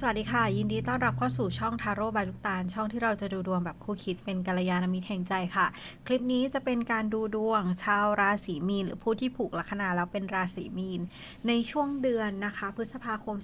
สวัสดีค่ะ ยินดีต้อนรับเข้าสู่ช่องทาโร่บายลูกตาล ช่องที่เราจะดูดวงแบบคู่คิดเป็นกัลยาณมิตรแห่งใจค่ะ คลิปนี้จะเป็นการดูดวงชาวราศีมีน หรือผู้ที่ผูกลัคนาแล้วเป็นราศีมีน ในช่วงเดือนนะคะ พฤษภาคม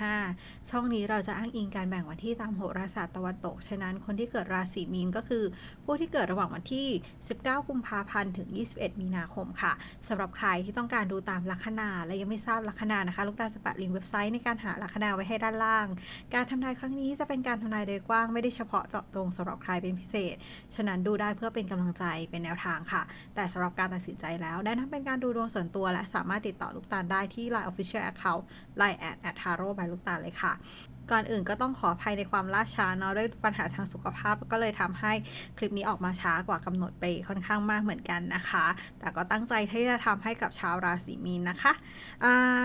2565 ช่องนี้เราจะอ้างอิงการแบ่งวันที่ตามโหราศาสตร์ตะวันตก ฉะนั้นคนที่เกิดราศีมีนก็คือ ผู้ที่เกิดระหว่างวันที่ 19 กุมภาพันธ์ถึง 21 มีนาคมค่ะสำหรับใครที่ต้องการดูตามลัคนาและยังไม่ทราบลัคนานะคะ ลูกตาลจะแปะลิงก์เว็บไซต์ในการหาลัคนาไว้ให้ด้านล่าง การทำนายครั้งนี้จะเป็นการทำนายโดยกว้างไม่ได้เฉพาะเจาะจงสำหรับใครเป็นพิเศษ ฉะนั้นดูได้เพื่อเป็นกำลังใจเป็นแนวทางค่ะ แต่สำหรับการตัดสินใจแล้วแนะนำเป็นการดูดวงส่วนตัวและสามารถติดต่อลูกตาลได้ที่ Line Official Account Line at at taro by ลูกตาลเลยค่ะ ก่อนอื่นก็ต้องขออภัยในความล่าช้าเนาะด้วยปัญหาทางสุขภาพก็เลยทำให้คลิปนี้ออกมาช้ากว่ากำหนดไปค่อนข้างมากเหมือนกันนะคะ แต่ก็ตั้งใจที่จะทำให้กับชาวราศีมีนนะคะ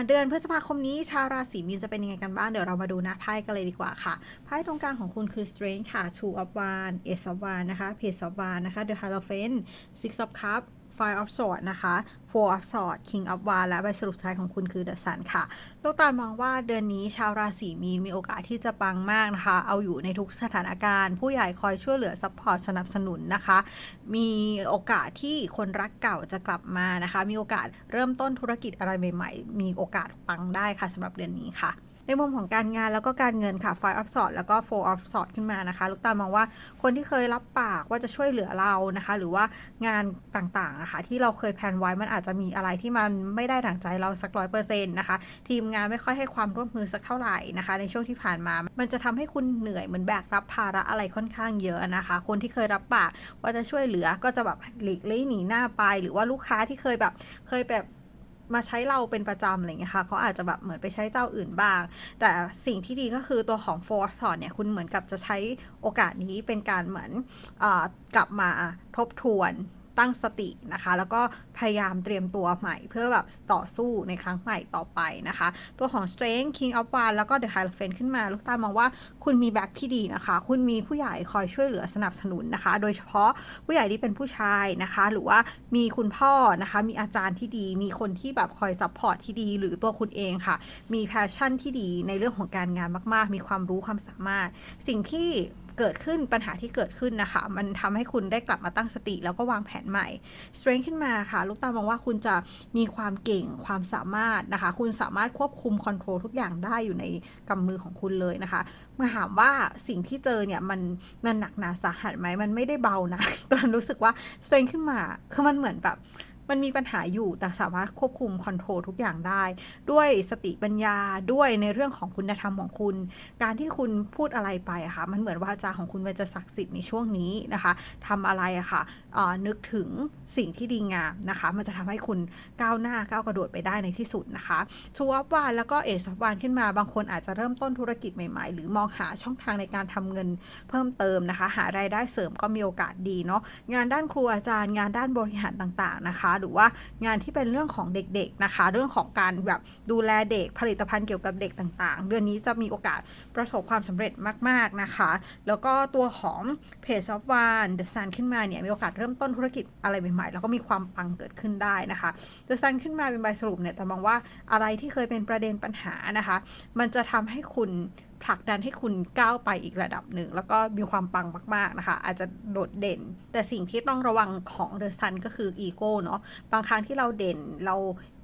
เดือนพฤษภาคมนี้ชาวราศีมีนจะเป็นยังไงกันบ้างเดี๋ยวเรามาดูหน้าไพ่กันเลยดีกว่าค่ะไพ่ตรงกลางของคุณคือ Strength ค่ะ Two of Wands Ace of Wands นะคะ Page of Wands นะคะ The Hierophant Six of Cups Five of Swords นะคะ Four of Swords King of Wands และใบสรุปท้ายของคุณคือ The Sun ค่ะ โลกตาลมองว่าเดือนนี้ชาวราศีมีนมีโอกาสที่จะปังมากนะคะ เอาอยู่ในทุกสถานการณ์ ผู้ใหญ่คอยช่วยเหลือซัพพอร์ตสนับสนุนนะคะ มีโอกาสที่คนรักเก่าจะกลับมานะคะ มีโอกาสเริ่มต้นธุรกิจอะไรใหม่ ๆ มีโอกาสปังได้ค่ะสำหรับเดือนนี้ค่ะ ในมุมของการงานแล้วก็การเงินค่ะ Five of Swords แล้วก็ Four of Swords ขึ้นมานะคะ ลูกตาลมองว่าคนที่เคยรับปากว่าจะช่วยเหลือเรานะคะ หรือว่างานต่างๆนะคะที่เราเคยแพลนไว้มันอาจจะมีอะไรที่มันไม่ได้ดั่งใจเราสักร้อยเปอร์เซ็นต์นะคะ ทีมงานไม่ค่อยให้ความร่วมมือสักเท่าไหร่นะคะ ในช่วงที่ผ่านมา มันจะทำให้คุณเหนื่อยเหมือนแบกรับภาระอะไรค่อนข้างเยอะนะคะ คนที่เคยรับปากว่าจะช่วยเหลือก็จะแบบหลีกเลี่ยงหนีหน้าไป หรือว่าลูกค้าที่เคยแบบเคยแบบ มาใช้เราเป็นประจำอะไรเงี้ยค่ะเขาอาจจะแบบเหมือนไปใช้เจ้าอื่นบ้าง แต่สิ่งที่ดีก็คือตัวของ f o r สอนเนี่ยคุณเหมือนกับจะใช้โอกาสนี้เป็นการเหมือนอกลับมาทบทวน ตั้งสตินะคะ แล้วก็พยายามเตรียมตัวใหม่ เพื่อแบบต่อสู้ในครั้งใหม่ต่อไปนะคะ ตัวของ Strength King of Wands แล้วก็ The Hierophant ขึ้นมา ลูกตามองว่าคุณมีแบ็คที่ดีนะคะ คุณมีผู้ใหญ่คอยช่วยเหลือสนับสนุนนะคะ โดยเฉพาะผู้ใหญ่ที่เป็นผู้ชายนะคะ หรือว่ามีคุณพ่อนะคะ มีอาจารย์ที่ดี มีคนที่แบบคอยซัพพอร์ตที่ดี หรือตัวคุณเองค่ะ มีแพชชั่นที่ดีในเรื่องของการงานมาก ๆ มีความรู้ความสามารถ สิ่งที่ เกิดขึ้นปัญหาที่เกิดขึ้นนะคะ มันทำให้คุณได้กลับมาตั้งสติ แล้วก็วางแผนใหม่ strength ขึ้นมาค่ะ ลูกตามองว่าคุณจะมีความเก่งความสามารถนะคะ คุณสามารถควบคุมคอนโทรลทุกอย่างได้อยู่ในกำมือของคุณเลยนะคะมาถามว่าสิ่งที่เจอเนี่ยมันมันหนักหนาสาหัสไหมมันไม่ได้เบานะตอนรู้สึกว่า strength ขึ้นมาคือมันเหมือนแบบ มันมีปัญหาอยู่แต่สามารถควบคุมคอนโทรลทุกอย่างได้ ด้วยสติปัญญาด้วยในเรื่องของคุณธรรมของคุณ การที่คุณพูดอะไรไปอะค่ะมันเหมือนวาจาของคุณมันจะศักดิ์สิทธิ์ในช่วงนี้นะคะทำอะไรอะค่ะเอ่อนึกถึงสิ่งที่ดีงามนะคะ มันจะทำให้คุณก้าวหน้าก้าวกระโดดไปได้ในที่สุดนะคะชูวับวานแล้วก็เอสวานขึ้นมาบางคนอาจจะเริ่มต้นธุรกิจใหม่ๆ หรือมองหาช่องทางในการทำเงินเพิ่มเติมนะคะ หารายได้เสริมก็มีโอกาสดีเนาะงานด้านครูอาจารย์งานด้านบริหารต่างๆนะคะหรือว่างานที่เป็นเรื่องของเด็กๆนะคะ เรื่องของการแบบดูแลเด็กผลิตภัณฑ์เกี่ยวกับเด็กต่างๆ เดือนนี้จะมีโอกาสประสบความสำเร็จมากๆนะคะ แล้วก็ตัวของเพจซอฟต์วานเดอะซันขึ้นมาเนี่ยมีโอกาสเริ่มต้นธุรกิจอะไรใหม่ๆแล้วก็มีความปังเกิดขึ้นได้นะคะเดอะซันขึ้นมาเป็นใบสรุปเนี่ยแต่มองว่าอะไรที่เคยเป็นประเด็นปัญหานะคะ มันจะทำให้คุณ ผลักดันให้คุณก้าวไปอีกระดับหนึ่ง แล้วก็มีความปังมาก ๆ นะคะ อาจจะโดดเด่น แต่สิ่งที่ต้องระวังของเดอะซันก็คืออีโก้เนาะบางครั้งที่เราเด่นเรา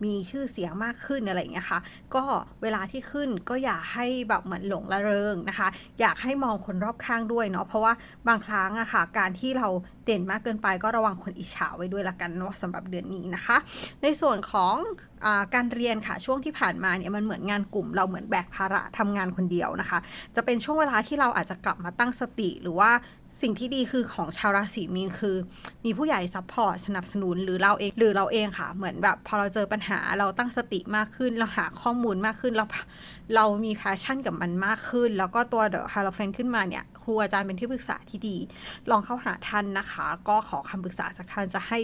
มีชื่อเสียงมากขึ้นอะไรอย่างเงี้ยค่ะ ก็เวลาที่ขึ้นก็อย่าให้แบบเหมือนหลงละเริงนะคะ อยากให้มองคนรอบข้างด้วยเนาะเพราะว่าบางครั้งอะค่ะ การที่เราเด่นมากเกินไปก็ระวังคนอิจฉาไว้ด้วยละกันเนาะสำหรับเดือนนี้นะคะ ในส่วนของอการเรียนค่ะช่วงที่ผ่านมาเนี่ยมันเหมือนงานกลุ่มเราเหมือนแบกภาระทำงานคนเดียวนะคะ จะเป็นช่วงเวลาที่เราอาจจะกลับมาตั้งสติหรือว่าสิ่งที่ดีคือของชาวราศีมีนคือ มีผู้ใหญ่ซัพพอร์ตสนับสนุนหรือเราเองหรือเราเองค่ะ เหมือนแบบพอเราเจอปัญหาเราตั้งสติมากขึ้น เราหาข้อมูลมากขึ้น เราเรามีแพชชั่นกับมันมากขึ้น แล้วก็ตัวเดอะฮาร์ลเฟนขึ้นมาเนี่ย ครูอาจารย์เป็นที่ปรึกษาที่ดี ลองเข้าหาท่านนะคะ ก็ขอคำปรึกษาจากท่านจะให้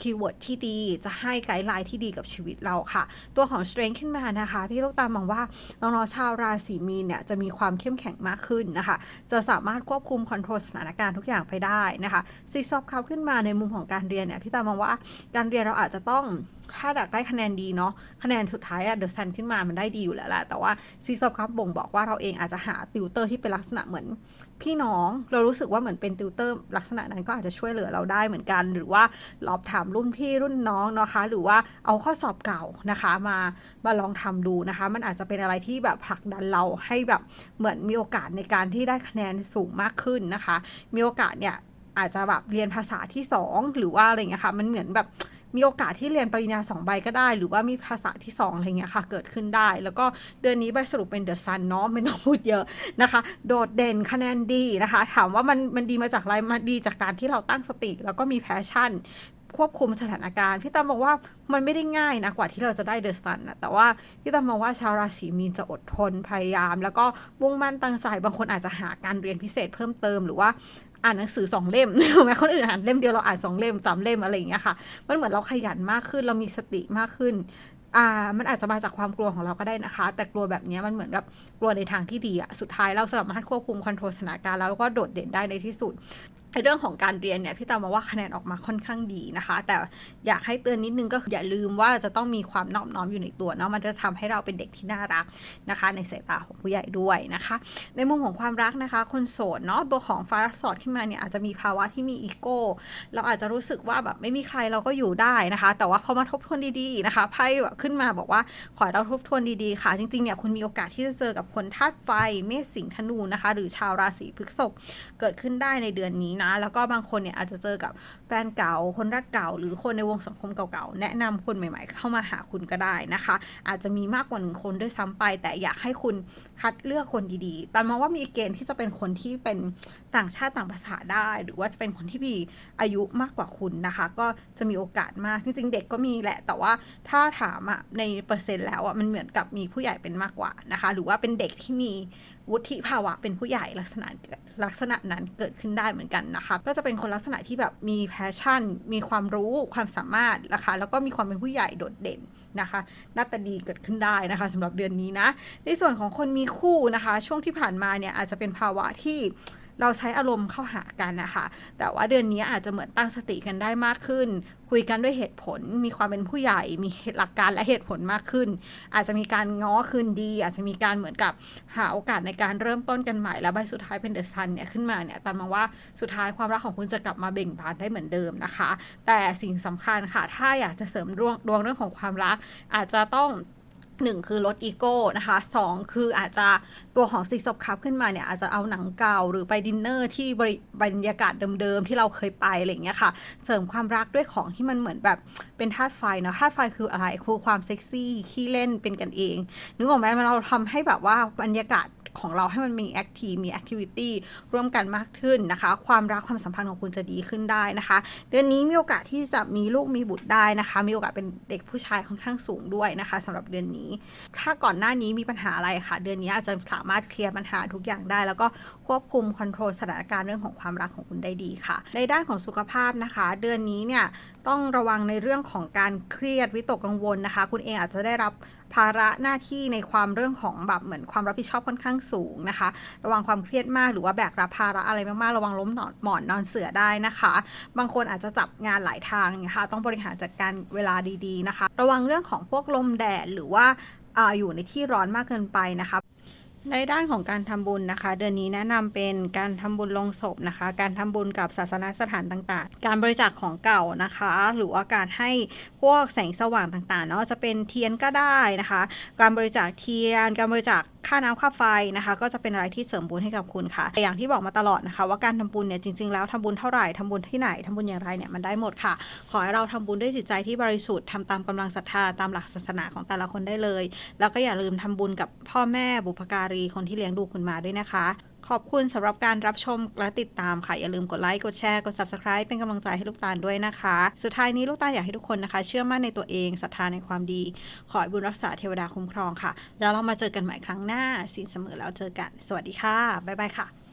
คีย์เวิร์ดที่ดี จะให้ไกด์ไลน์ที่ดีกับชีวิตเราค่ะ ตัวของ Strength ขึ้นมานะคะ พี่ลูกตามมองว่าน้องๆชาวราศีมีนเนี่ยจะมีความเข้มแข็งมากขึ้นนะคะ จะสามารถควบคุมคอนโทรลสถานการณ์ทุกอย่างไปได้นะคะซีซอฟเขาขึ้นมาในมุมของการเรียนเนี่ยพี่ตามองว่าการเรียนเราอาจจะต้อง ถ้าอยากได้คะแนนดีเนาะคะแนนสุดท้ายอะเดอะซันขึ้นมามันได้ดีอยู่แล้วแหละแต่ว่าซีซอบครับบ่งบอกว่าเราเองอาจจะหาติวเตอร์ที่เป็นลักษณะเหมือน พี่น้องเรารู้สึกว่าเหมือนเป็นติวเตอร์ลักษณะนั้นก็อาจจะช่วยเหลือเราได้เหมือนกัน หรือว่าหลอบถามรุ่นพี่รุ่นน้องนะคะ หรือว่าเอาข้อสอบเก่านะคะมามาลองทำดูนะคะ มันอาจจะเป็นอะไรที่แบบผลักดันเราให้แบบเหมือนมีโอกาสในการที่ได้คะแนนสูงมากขึ้นนะคะ มีโอกาสเนี่ยอาจจะแบบเรียนภาษาที่ 2 หรือว่าอะไรเงี้ยค่ะ มันเหมือนแบบ มีโอกาสที่เรียนปริญญาสองใบก็ได้ หรือว่ามีภาษาที่2อะไรเงี้ยค่ะ เกิดขึ้นได้ แล้วก็เดือนนี้ใบสรุปเป็นเดอะซันเนาะไม่ต้องพูดเยอะนะคะ โดดเด่นคะแนนดีนะคะ ถามว่ามันมันดีมาจากอะไรมันดีจากการที่เราตั้งสติ แล้วก็มีแพชชั่นควบคุมสถานการณ์พี่ตั้มบอกว่ามันไม่ได้ง่ายนะกว่าที่เราจะได้เดอะซันนะแต่ว่าพี่ตั้มมองว่าชาวราศีมีนจะอดทนพยายาม แล้วก็มุ่งมั่นตั้งใจบางคนอาจจะหาการเรียนพิเศษเพิ่มเติมหรือว่า อ่านหนังสือสองเล่มแม้คนอื่นอ่านเล่มเดียวเราอ่านสองเล่มสามเล่มอะไรอย่างเงี้ยค่ะ มันเหมือนเราขยันมากขึ้นเรามีสติมากขึ้นอ่ามันอาจจะมาจากความกลัวของเราก็ได้นะคะ แต่กลัวแบบเนี้ยมันเหมือนกับกลัวในทางที่ดีอะสุดท้ายเราสามารถควบคุมคอนโทรลสถานการณ์แล้วก็โดดเด่นได้ในที่สุด ในเรื่องของการเรียนเนี่ยพี่ตามมาว่าคะแนนออกมาค่อนข้างดีนะคะ แต่อยากให้เตือนนิดนึงก็คืออย่าลืมว่าจะต้องมีความนอบน้อมอยู่ในตัวเนาะมันจะทำให้เราเป็นเด็กที่น่ารักนะคะ ในสายตาของผู้ใหญ่ด้วยนะคะ ในมุมของความรักนะคะ คนโสดเนาะตัวของฟ้าสอดขึ้นมาเนี่ยอาจจะมีภาวะที่มีอีโก้เราอาจจะรู้สึกว่าแบบไม่มีใครเราก็อยู่ได้นะคะ แต่ว่าพอมาทบทวนดีๆนะคะไพ่แบบขึ้นมาบอกว่าขอให้เราทบทวนดีๆค่ะ จริงๆเนี่ยคุณมีโอกาสที่จะเจอกับคนธาตุไฟเมษสิงห์ธนูนะคะ หรือชาวราศีพฤษภเกิดขึ้นได้ในเดือนนี้นะ แล้วก็บางคนเนี่ยอาจจะเจอกับแฟนเก่าคนรักเก่า หรือคนในวงสังคมเก่าๆ แนะนำคนใหม่ๆ เข้ามาหาคุณก็ได้นะคะ อาจจะมีมากกว่าหนึ่งคนด้วยซ้ำไป แต่อยากให้คุณคัดเลือกคนดีๆแต่มองว่ามีเกณฑ์ที่จะเป็นคนที่เป็นต่างชาติต่างภาษาได้ หรือว่าจะเป็นคนที่มีอายุมากกว่าคุณนะคะ ก็จะมีโอกาสมาก จริง ๆ เด็กก็มีแหละ แต่ว่าถ้าถามอะในเปอร์เซ็นต์แล้วอะมันเหมือนกับมีผู้ใหญ่เป็นมากกว่านะคะ หรือว่าเป็นเด็กที่มีวุฒิภาวะเป็นผู้ใหญ่ลักษณะลักษณะนั้นเกิดขึ้นได้เหมือนกันนะคะ ก็จะเป็นคนลักษณะที่แบบมีแพชชั่น มีความรู้ความสามารถนะคะ แล้วก็มีความเป็นผู้ใหญ่โดดเด่นนะคะหน้าตาดีเกิดขึ้นได้นะคะสำหรับเดือนนี้นะ ในส่วนของคนมีคู่นะคะ ช่วงที่ผ่านมาเนี่ยอาจจะเป็นภาวะที่ เราใช้อารมณ์เข้าหากันนะคะแต่ว่าเดือนนี้อาจจะเหมือนตั้งสติกันได้มากขึ้น คุยกันด้วยเหตุผล มีความเป็นผู้ใหญ่ มีหลักการและเหตุผลมากขึ้น อาจจะมีการง้อคืนดี อาจจะมีการเหมือนกับหาโอกาสในการเริ่มต้นกันใหม่แล้วใบสุดท้ายเป็นเดอะซันเนี่ยขึ้นมาเนี่ยตามมาว่าสุดท้ายความรักของคุณจะกลับมาเบ่งบานได้เหมือนเดิมนะคะ แต่สิ่งสำคัญค่ะถ้าอยากจะเสริมดวงดวงเรื่องของความรัก อาจจะต้อง หนึ่งคือลดอีโก้นะคะสองคืออาจจะตัวของซีซอบคัพขึ้นมาเนี่ย อาจจะเอาหนังเก่าหรือไปดินเนอร์ที่บริบรรยากาศเดิมๆ ที่เราเคยไปอะไรเงี้ยค่ะ เสริมความรักด้วยของที่มันเหมือนแบบเป็นธาตุไฟเนาะธาตุไฟคืออะไรคือความเซ็กซี่ขี้เล่นเป็นกันเองนึกออกไหมมันเราทำให้แบบว่าบรรยากาศ ของเราให้มันมีแอคทีฟมีแอคทิวิตี้ร่วมกันมากขึ้นนะคะ ความรักความสัมพันธ์ของคุณจะดีขึ้นได้นะคะ เดือนนี้มีโอกาสที่จะมีลูกมีบุตรได้นะคะ มีโอกาสเป็นเด็กผู้ชายค่อนข้างสูงด้วยนะคะสำหรับเดือนนี้ ถ้าก่อนหน้านี้มีปัญหาอะไรค่ะ เดือนนี้อาจจะสามารถเคลียร์ปัญหาทุกอย่างได้ แล้วก็ควบคุมคอนโทรลสถานการณ์เรื่องของความรักของคุณได้ดีค่ะ ในด้านของสุขภาพนะคะ เดือนนี้เนี่ยต้องระวังในเรื่องของการเครียดวิตกกังวลนะคะ คุณเองอาจจะได้รับภาระหน้าที่ในความเรื่องของแบบเหมือนความรับผิดชอบค่อนข้างสูงนะคะ ระวังความเครียดมากหรือว่าแบกรับภาระอะไรมากๆ ระวังล้มหนอนหมอนนอนเสือได้นะคะ บางคนอาจจะจับงานหลายทางนะคะ ต้องบริหารจัดการเวลาดีๆนะคะ ระวังเรื่องของพวกลมแดดหรือว่าอาอยู่ในที่ร้อนมากเกินไปนะคะ ในด้านของการทำบุญนะคะ เดือนนี้แนะนำเป็นการทำบุญลงศพนะคะ การทำบุญกับศาสนสถานต่างๆ การบริจาคของเก่านะคะ หรือว่าการให้พวกแสงสว่างต่างๆเนาะจะเป็นเทียนก็ได้นะคะ การบริจาคเทียนการบริจาค ค่าน้ำค่าไฟนะคะ ก็จะเป็นอะไรที่เสริมบุญให้กับคุณค่ะแต่อย่างที่บอกมาตลอดนะคะ ว่าการทำบุญเนี่ยจริงๆแล้วทำบุญเท่าไหร่ทำบุญที่ไหนทำบุญอย่างไรเนี่ยมันได้หมดค่ะ ขอให้เราทำบุญด้วยจิตใจที่บริสุทธิ์ทำตามกำลังศรัทธาตามหลักศาสนาของแต่ละคนได้เลย แล้วก็อย่าลืมทำบุญกับพ่อแม่บุพการีคนที่เลี้ยงดูคุณมาด้วยนะคะ ขอบคุณสำหรับการรับชมและติดตามค่ะ อย่าลืมกดไลค์กดแชร์กด subscribe เป็นกำลังใจให้ลูกตาลด้วยนะคะ สุดท้ายนี้ลูกตาลอยากให้ทุกคนนะคะ เชื่อมั่นในตัวเองศรัทธาในความดี ขอให้บุญรักษาเทวดาคุ้มครองค่ะ แล้วเรามาเจอกันใหม่ครั้งหน้าสินเสมอแล้วเจอกัน สวัสดีค่ะบ๊ายบายค่ะ